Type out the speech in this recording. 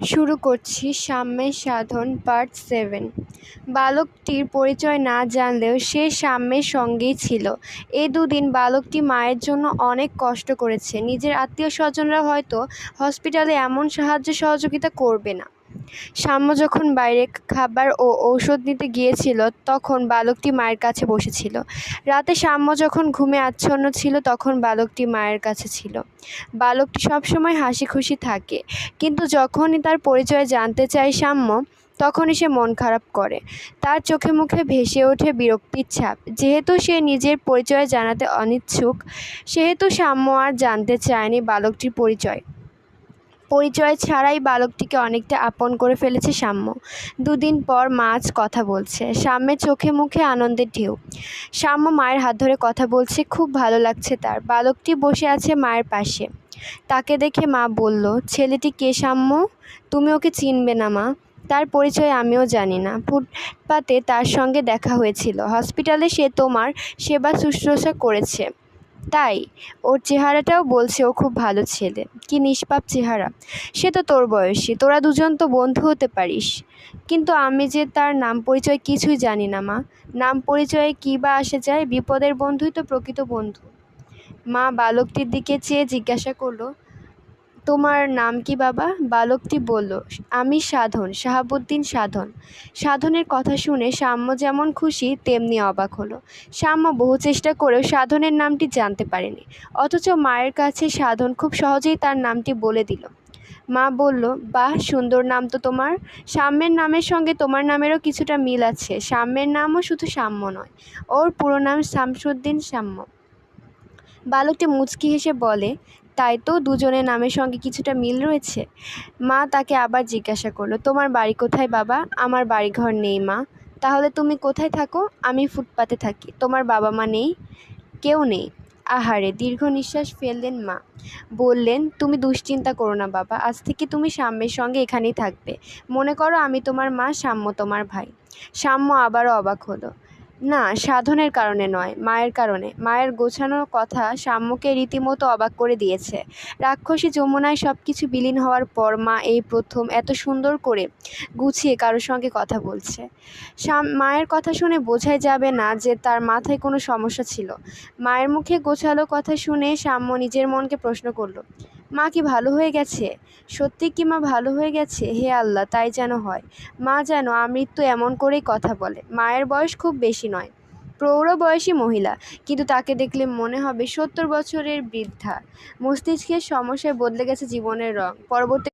শুরু করছি সাম্যের সাধন পার্ট সেভেন। বালকটির পরিচয় না জানলেও সে সাম্যের সঙ্গেই ছিল। এ দুদিন বালকটি মায়ের জন্য অনেক কষ্ট করেছে। নিজের আত্মীয় স্বজনরা হয়তো হসপিটালে এমন সাহায্য সহযোগিতা করবে না। সাম্য যখন বাইরে খাবার ও ঔষধ নিতে গিয়েছিল, তখন বালকটি মায়ের কাছে বসেছিল। রাতে সাম্য যখন ঘুমে আচ্ছন্ন ছিল, তখন বালকটি মায়ের কাছে ছিল। বালকটি সবসময় হাসি খুশি থাকে, কিন্তু যখনই তার পরিচয় জানতে চায় সাম্য, তখনই সে মন খারাপ করে। তার চোখে মুখে ভেসে ওঠে বিরক্তির ছাপ। যেহেতু সে নিজের পরিচয় জানাতে অনিচ্ছুক, সেহেতু সাম্য আর জানতে চায়নি বালকটির পরিচয়। পরিচয় ছাড়াই বালকটিকে অনেকটা আপন করে ফেলেছে সাম্য। দুদিন পর মা আজ কথা বলছে। সাম্যের চোখে মুখে আনন্দের ঢেউ। সাম্য মায়ের হাত ধরে কথা বলছে, খুব ভালো লাগছে তার। বালকটি বসে আছে মায়ের পাশে। তাকে দেখে মা বলল, ছেলেটি কে সাম্য? তুমি ওকে চিনবে না মা। তার পরিচয় আমিও জানি না। ফুটপাতে তার সঙ্গে দেখা হয়েছিল। হসপিটালে সে তোমার সেবা শুশ্রূষা করেছে। তাই ওর চেহারাটাও বলছে ও খুব ভালো ছেলে। কি নিষ্পাপ চেহারা। সে তো তোর বয়সী, তোরা দুজন তো বন্ধু হতে পারিস। কিন্তু আমি যে তার নাম পরিচয় কিছুই জানি না, মা। নাম পরিচয়ে কী বা আসে যায়, বিপদের বন্ধুই তো প্রকৃত বন্ধু। মা বালকটির দিকে চেয়ে জিজ্ঞাসা করল তোমার নাম কি বাবা? বালকটি বলল, আমি সাধন, শাহাবুদ্দিন সাধন। সাধনের কথা শুনে সাম্য যেমন খুশি, তেমনি অবাক হলো। সাম্য বহু চেষ্টা করেও সাধনের নামটি জানতে পারেনি, অথচ মায়ের কাছে সাধন খুব সহজেই তার নামটি বলে দিল। মা বলল, বাহ, সুন্দর নাম তো তোমার। সাম্যের নামের সঙ্গে তোমার নামেরও কিছুটা মিল আছে। সাম্যের নামও শুধু সাম্য নয়, ওর পুরো নাম শামসুদ্দিন সাম্য। বালকটি মুচকি হেসে বলে তাই তো দুজনের নামের সঙ্গে কিছুটা মিল রয়েছে। মা তাকে আবার জিজ্ঞাসা করল, তোমার বাড়ি কোথায় বাবা? আমার বাড়ি ঘর নেই মা। তাহলে তুমি কোথায় থাকো? আমি ফুটপাতে থাকি। তোমার বাবা মা নেই? কেউ নেই? আহারে, দীর্ঘ নিঃশ্বাস ফেললেন মা। বললেন, তুমি দুশ্চিন্তা করো না বাবা, আজ থেকে তুমি সাম্যের সঙ্গে এখানেই থাকবে। মনে করো আমি তোমার মা, সাম্য তোমার ভাই। সাম্য আবারও অবাক হলো। না, সাধনের কারণে নয়, মায়ের কারণে। মায়ের গোছানোর কথা সাম্যকে রীতিমতো অবাক করে দিয়েছে। রাক্ষসী যমুনায় সব কিছু বিলীন হওয়ার পর মা এই প্রথম এত সুন্দর করে গুছিয়ে কারোর সঙ্গে কথা বলছে। মায়ের কথা শুনে বোঝাই যাবে না যে তার মাথায় কোনো সমস্যা ছিল। মায়ের মুখে গোছালো কথা শুনে সাম্য নিজের মনকে প্রশ্ন করল মা কি ভালো হয়ে গেছে? সত্যি কি মা ভালো হয়ে গেছে? হে আল্লাহ, তাই যেন হয়। মা যেন আমৃত্যু এমন করেই কথা বলে। মায়ের বয়স খুব বেশি নয়, প্রৌঢ় বয়সী মহিলা, কিন্তু তাকে দেখলে মনে হবে সত্তর বছরের বৃদ্ধা। মস্তিষ্কের সমস্যায় বদলে গেছে জীবনের রং। পরবর্তী